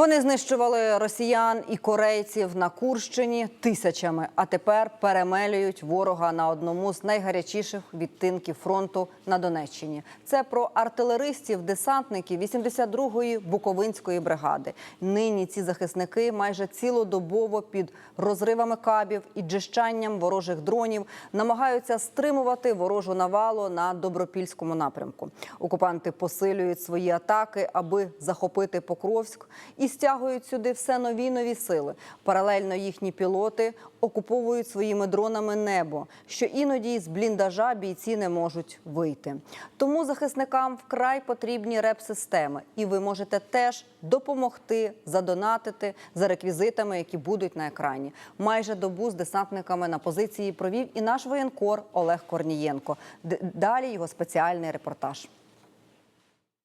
Вони знищували росіян і корейців на Курщині тисячами, а тепер перемелюють ворога на одному з найгарячіших відтинків фронту на Донеччині. Це про артилеристів, десантників 82-ї Буковинської бригади. Нині ці захисники майже цілодобово під розривами кабів і джищанням ворожих дронів намагаються стримувати ворожу навалу на добропільському напрямку. Окупанти посилюють свої атаки, аби захопити Покровськ, і стягують сюди все нові нові сили. Паралельно їхні пілоти окуповують своїми дронами небо, що іноді з бліндажа бійці не можуть вийти. Тому захисникам вкрай потрібні реп-системи, і ви можете теж допомогти задонатити за реквізитами, які будуть на екрані. Майже добу з десантниками на позиції провів і наш воєнкор Олег Корнієнко. Далі його спеціальний репортаж.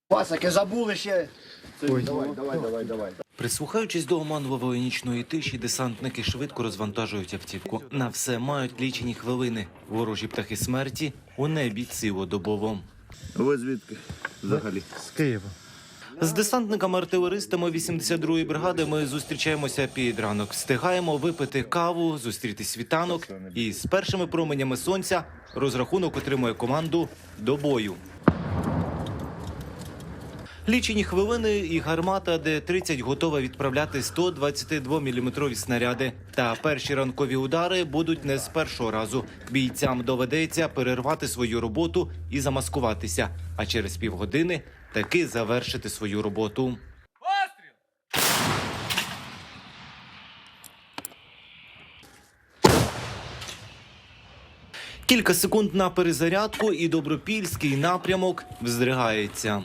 Пасики забули ще. Давай, давай, давай, давай. Прислухаючись до оманливої нічної тиші, десантники швидко розвантажують автівку. На все мають лічені хвилини. Ворожі птахи смерті у небі цілодобово. Ви звідки взагалі? З Києва. З десантниками-артилеристами 82-ї бригади ми зустрічаємося під ранок. Встигаємо випити каву, зустріти світанок, і з першими променями сонця розрахунок отримує команду до бою. Лічені хвилини і гармата Д-30 готова відправляти 122-мм снаряди. Та перші ранкові удари будуть не з першого разу. Бійцям доведеться перервати свою роботу і замаскуватися, а через півгодини таки завершити свою роботу. Кілька секунд на перезарядку, і добропільський напрямок вздригається.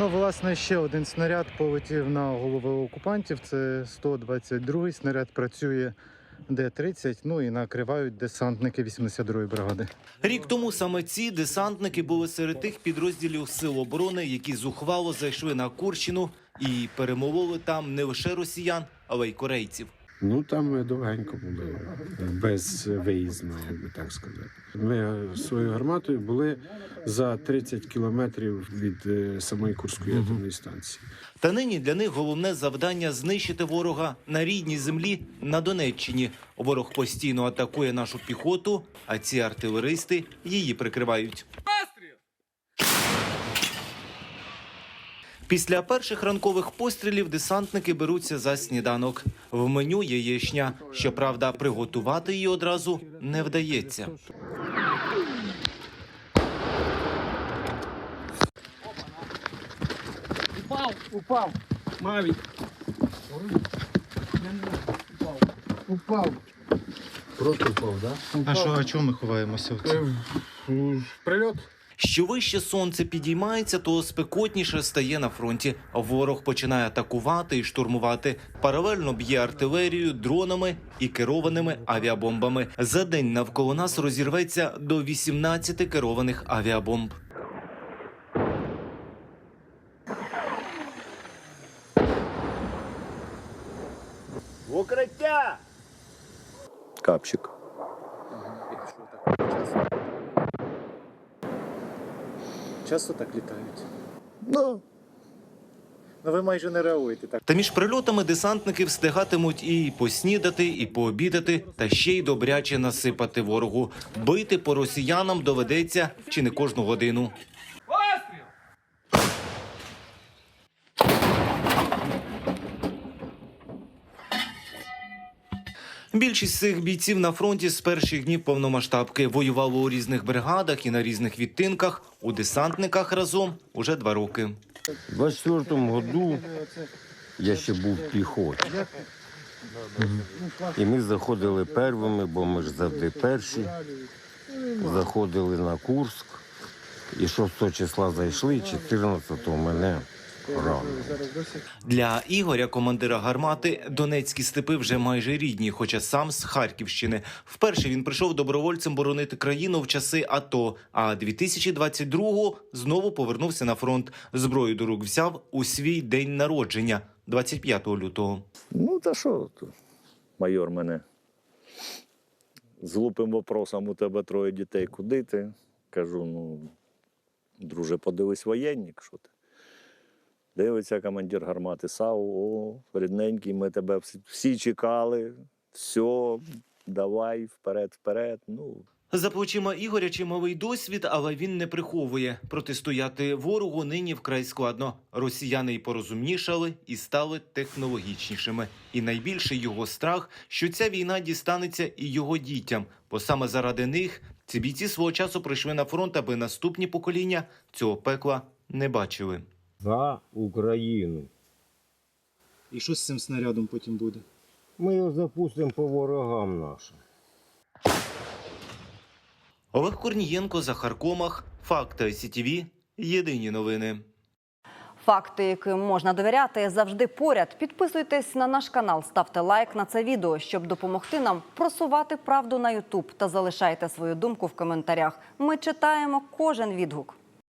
Ну, власне, ще один снаряд полетів на голови окупантів. Це 122-й снаряд працює Д-30, ну і накривають десантники 82-ї бригади. Рік тому саме ці десантники були серед тих підрозділів сил оборони, які зухвало зайшли на Курщину і перемололи там не лише росіян, але й корейців. Ну там ми довгенько були, без виїзну, як би так сказати. Ми своєю гарматою були за 30 кілометрів від е, самої Курської атомної станції. Та нині для них головне завдання знищити ворога на рідній землі на Донеччині. Ворог постійно атакує нашу піхоту, а ці артилеристи її прикривають. Після перших ранкових пострілів десантники беруться за сніданок. В меню яєчня. Щоправда, приготувати її одразу не вдається. Упав, упав. Мавік. Упав. Просто впав, так? А що, а чого ми ховаємося? в? Прильот. Що вище сонце підіймається, то спекотніше стає на фронті. Ворог починає атакувати і штурмувати. Паралельно б'є артилерією, дронами і керованими авіабомбами. За день навколо нас розірветься до 18 керованих авіабомб. Укриття! Капчик. Часто так літають. Ну, Ну ви майже не реагуєте так. Та між прильотами десантники встигатимуть і поснідати, і пообідати, та ще й добряче насипати ворогу. Бити по росіянам доведеться чи не кожну годину. Більшість цих бійців на фронті з перших днів повномасштабки воювали у різних бригадах і на різних відтинках. У десантниках разом уже два роки. У 24-му году я ще був в піхоті. І ми заходили первими, бо ми ж завжди перші. Заходили на Курск. І 6 числа зайшли, 14-го мене. Для Ігоря, командира гармати, донецькі степи вже майже рідні, хоча сам з Харківщини. Вперше він прийшов добровольцем боронити країну в часи АТО. А 2022-го знову повернувся на фронт. Зброю до рук взяв у свій день народження, 25 лютого. Ну, та що, майор мене з глупим вопросом у тебе троє дітей, куди ти? Кажу, ну, друже, подивись воєнник, що ти. Дивиться командир гармати САУ, о, рідненький, ми тебе всі- всі чекали. Все, давай, вперед, вперед. Ну, За плечима Ігоря чималий досвід, але він не приховує. Протистояти ворогу нині вкрай складно. Росіяни й порозумнішали, і стали технологічнішими. І найбільший його страх, що ця війна дістанеться і його дітям, бо саме заради них ці бійці свого часу прийшли на фронт, аби наступні покоління цього пекла не бачили. За Україну. І що з цим снарядом потім буде? Ми його запустимо по ворогам нашим. Олег Корнієнко, Захар Комах, Факти СІТІВІ. Єдині новини. Факти, яким можна довіряти, завжди поряд. Підписуйтесь на наш канал, ставте лайк на це відео, щоб допомогти нам просувати правду на Ютуб та залишайте свою думку в коментарях. Ми читаємо кожен відгук.